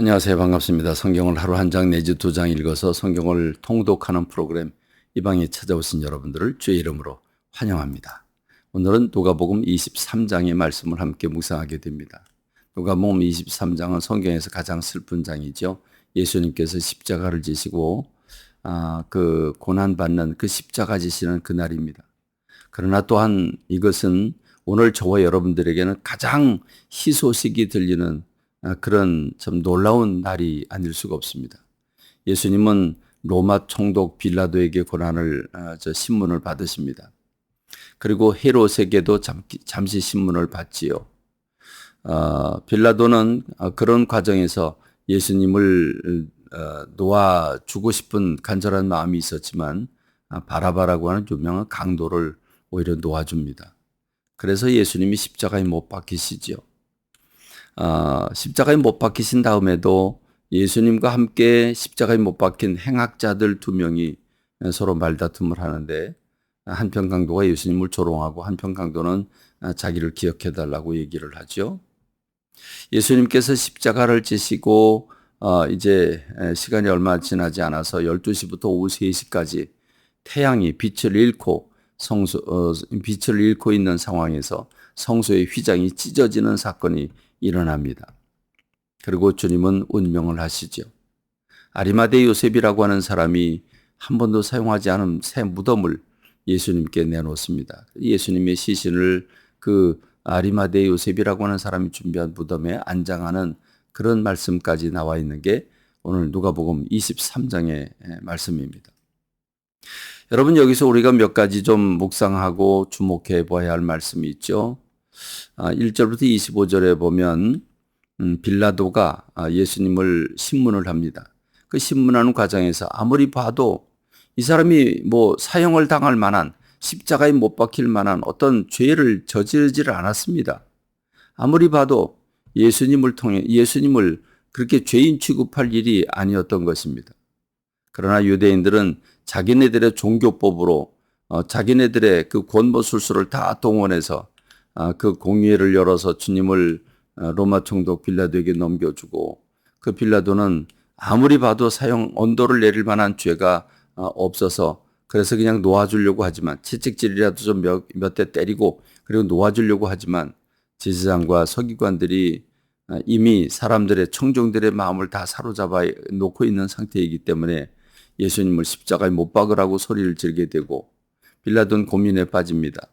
안녕하세요. 반갑습니다. 성경을 하루 한 장 내지 두 장 읽어서 성경을 통독하는 프로그램 이 방에 찾아오신 여러분들을 주의 이름으로 환영합니다. 오늘은 누가복음 23장의 말씀을 함께 묵상하게 됩니다. 누가복음 23장은 성경에서 가장 슬픈 장이죠. 예수님께서 십자가를 지시고 아, 그 고난 받는 그 십자가 지시는 그 날입니다. 그러나 또한 이것은 오늘 저와 여러분들에게는 가장 희소식이 들리는 아, 그런 참 놀라운 날이 아닐 수가 없습니다. 예수님은 로마 총독 빌라도에게 고난을 아, 저 신문을 받으십니다. 그리고 헤롯에게도 잠시 신문을 받지요. 어, 빌라도는 그런 과정에서 예수님을 어, 놓아 주고 싶은 간절한 마음이 있었지만 바라바라고 하는 유명한 강도를 오히려 놓아줍니다. 그래서 예수님이 십자가에 못 박히시지요. 어, 십자가에 못 박히신 다음에도 예수님과 함께 십자가에 못 박힌 행악자들 두 명이 서로 말다툼을 하는데 한편 강도가 예수님을 조롱하고 한편 강도는 자기를 기억해 달라고 얘기를 하죠. 예수님께서 십자가를 지시고 어, 이제 시간이 얼마 지나지 않아서 12시부터 오후 3시까지 태양이 빛을 잃고 성소 어, 빛을 잃고 있는 상황에서 성소의 휘장이 찢어지는 사건이 일어납니다. 그리고 주님은 운명을 하시죠. 아리마대 요셉이라고 하는 사람이 한 번도 사용하지 않은 새 무덤을 예수님께 내놓습니다. 예수님의 시신을 그 아리마대 요셉이라고 하는 사람이 준비한 무덤에 안장하는 그런 말씀까지 나와 있는 게 오늘 누가복음 23장의 말씀입니다. 여러분 여기서 우리가 몇 가지 좀 묵상하고 주목해 봐야 할 말씀이 있죠. 1절부터 아, 25절에 보면 음, 빌라도가 아, 예수님을 신문을 합니다. 그 신문하는 과정에서 아무리 봐도 이 사람이 뭐 사형을 당할 만한 십자가에 못 박힐 만한 어떤 죄를 저지르지를 않았습니다. 아무리 봐도 예수님을 통해 예수님을 그렇게 죄인 취급할 일이 아니었던 것입니다. 그러나 유대인들은 자기네들의 종교법으로 어, 자기네들의 그 권모 술수를 다 동원해서 아, 그 공회를 열어서 주님을 아, 로마 총독 빌라도에게 넘겨주고 그 빌라도는 아무리 봐도 사형 언도를 내릴 만한 죄가 아, 없어서 그래서 그냥 놓아주려고 하지만 채찍질이라도 좀 몇 대 때리고 그리고 놓아주려고 하지만 제사장과 서기관들이 이미 사람들의 청중들의 마음을 다 사로잡아 놓고 있는 상태이기 때문에 예수님을 십자가에 못 박으라고 소리를 지르게 되고 빌라도는 고민에 빠집니다.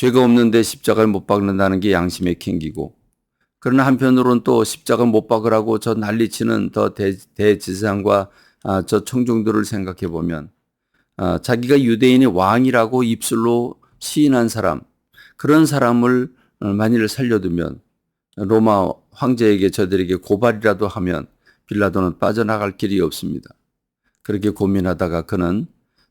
죄가 없는데 십자가를 못 박는다는 게 양심에 캥기고 그러나 한편으로는 또 십자가 못 박으라고 저 난리치는 더 대, 대지상과 아, 저 청중들을 생각해 보면 아, 자기가 유대인의 왕이라고 입술로 시인한 사람 그런 사람을 만일 살려두면 로마 황제에게 저들에게 고발이라도 하면 빌라도는 빠져나갈 길이 없습니다. 그렇게 고민하다가 그는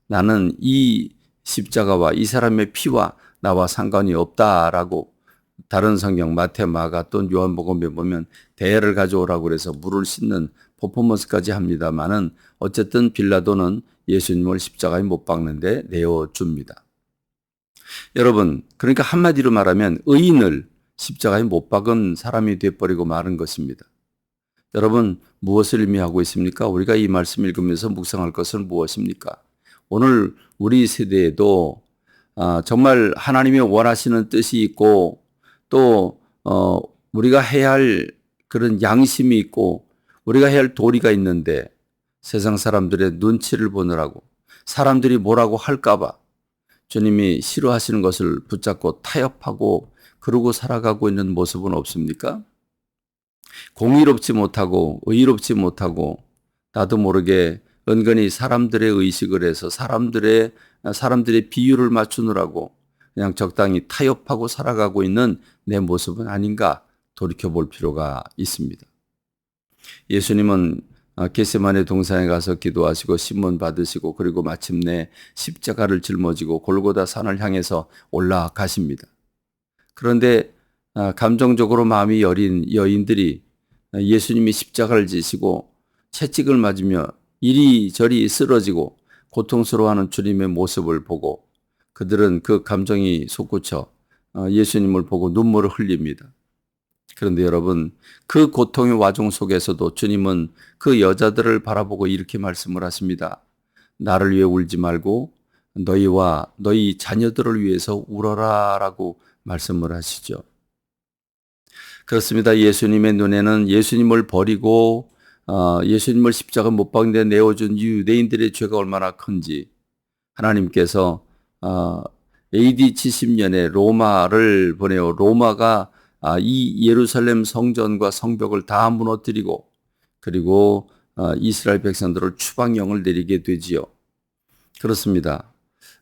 나는 이 십자가와 이 사람의 피와 나와 상관이 없다라고 다른 성경 마태 마가 또 요한복음에 보면 대를 가져오라고 그래서 물을 씻는 퍼포먼스까지 합니다만은 어쨌든 빌라도는 예수님을 십자가에 못 박는데 내어 줍니다. 여러분, 그러니까 한마디로 말하면 의인을 십자가에 못 박은 사람이 돼버리고 마는 것입니다. 여러분, 무엇을 의미하고 있습니까? 우리가 이 말씀 읽으면서 묵상할 것은 무엇입니까? 오늘 우리 세대에도 아, 정말 하나님이 원하시는 뜻이 있고 또 어, 우리가 해야 할 그런 양심이 있고 우리가 해야 할 도리가 있는데 세상 사람들의 눈치를 보느라고 사람들이 뭐라고 할까봐 주님이 싫어하시는 것을 붙잡고 타협하고 그러고 살아가고 있는 모습은 없습니까? 공의롭지 못하고 의롭지 못하고 나도 모르게 은근히 사람들의 의식을 해서 사람들의 사람들의 비율을 맞추느라고 그냥 적당히 타협하고 살아가고 있는 내 모습은 아닌가 돌이켜 볼 필요가 있습니다. 예수님은 게세만의 동산에 가서 기도하시고 신문 받으시고 그리고 마침내 십자가를 짊어지고 골고다 산을 향해서 올라가십니다. 그런데 아, 감정적으로 마음이 여린 여인들이 예수님이 십자가를 지시고 채찍을 맞으며 이리저리 쓰러지고 고통스러워하는 주님의 모습을 보고 그들은 그 감정이 솟구쳐 어, 예수님을 보고 눈물을 흘립니다. 그런데 여러분, 그 고통의 와중 속에서도 주님은 그 여자들을 바라보고 이렇게 말씀을 하십니다. 나를 위해 울지 말고 너희와 너희 자녀들을 위해서 울어라 라고 말씀을 하시죠. 그렇습니다. 예수님의 눈에는 예수님을 버리고 어, 예수님을 십자가 못 박는데 내어준 유대인들의 죄가 얼마나 큰지 하나님께서 어, AD 70년에 로마를 보내어 로마가 아, 이 예루살렘 성전과 성벽을 다 무너뜨리고 그리고 어, 이스라엘 백성들을 추방령을 내리게 되지요. 그렇습니다.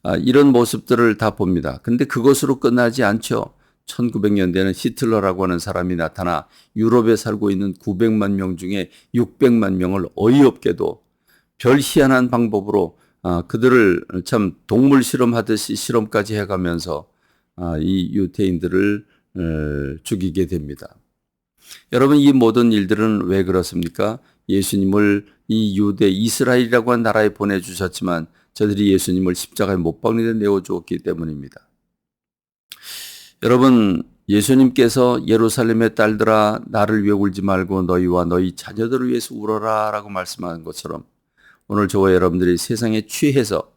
아, 이런 모습들을 다 봅니다. 근데 그것으로 끝나지 않죠. 1900년대는 히틀러라고 하는 사람이 나타나 유럽에 살고 있는 900만 명 중에 600만 명을 어이없게도 별 희한한 방법으로 아, 그들을 참 동물 실험하듯이 실험까지 해가면서 아, 이 유태인들을 어, 죽이게 됩니다. 여러분 이 모든 일들은 왜 그렇습니까? 예수님을 이 유대 이스라엘이라고 한 나라에 보내주셨지만 저들이 예수님을 십자가에 못 박는 데 내어주었기 때문입니다. 여러분 예수님께서 예루살렘의 딸들아 나를 위해 울지 말고 너희와 너희 자녀들을 위해서 울어라 라고 말씀하는 것처럼 오늘 저와 여러분들이 세상에 취해서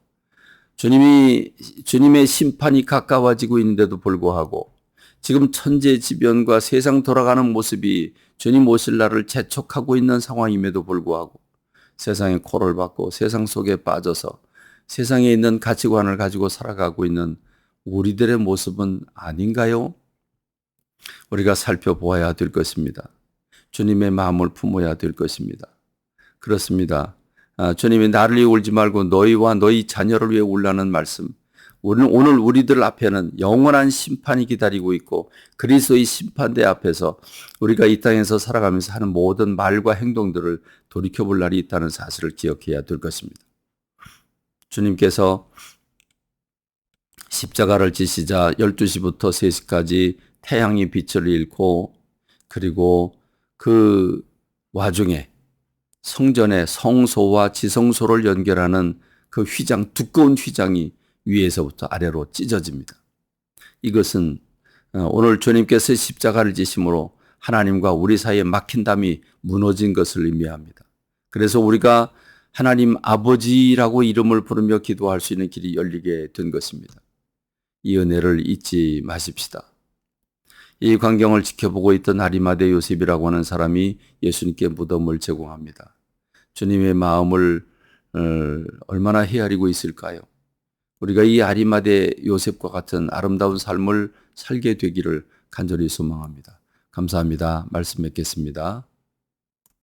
주님이 주님의 심판이 가까워지고 있는데도 불구하고 지금 천재지변과 세상 돌아가는 모습이 주님 오실 날을 재촉하고 있는 상황임에도 불구하고 세상의 코를 받고 세상 속에 빠져서 세상에 있는 가치관을 가지고 살아가고 있는 우리들의 모습은 아닌가요? 우리가 살펴보아야 될 것입니다. 주님의 마음을 품어야 될 것입니다. 그렇습니다. 아, 주님이 나를 위해 울지 말고 너희와 너희 자녀를 위해 울라는 말씀. 오늘, 오늘 우리들 앞에는 영원한 심판이 기다리고 있고 그리스도의 심판대 앞에서 우리가 이 땅에서 살아가면서 하는 모든 말과 행동들을 돌이켜볼 날이 있다는 사실을 기억해야 될 것입니다. 주님께서 십자가를 지시자 12시부터 3시까지 태양이 빛을 잃고 그리고 그 와중에 성전의 성소와 지성소를 연결하는 그 휘장, 두꺼운 휘장이 위에서부터 아래로 찢어집니다. 이것은 어, 오늘 주님께서 십자가를 지심으로 하나님과 우리 사이에 막힌 담이 무너진 것을 의미합니다. 그래서 우리가 하나님 아버지라고 이름을 부르며 기도할 수 있는 길이 열리게 된 것입니다. 이 은혜를 잊지 마십시다. 이 광경을 지켜보고 있던 아리마대 요셉이라고 하는 사람이 예수님께 무덤을 제공합니다. 주님의 마음을 어, 얼마나 헤아리고 있을까요? 우리가 이 아리마대 요셉과 같은 아름다운 삶을 살게 되기를 간절히 소망합니다. 감사합니다. 말씀 맺겠습니다.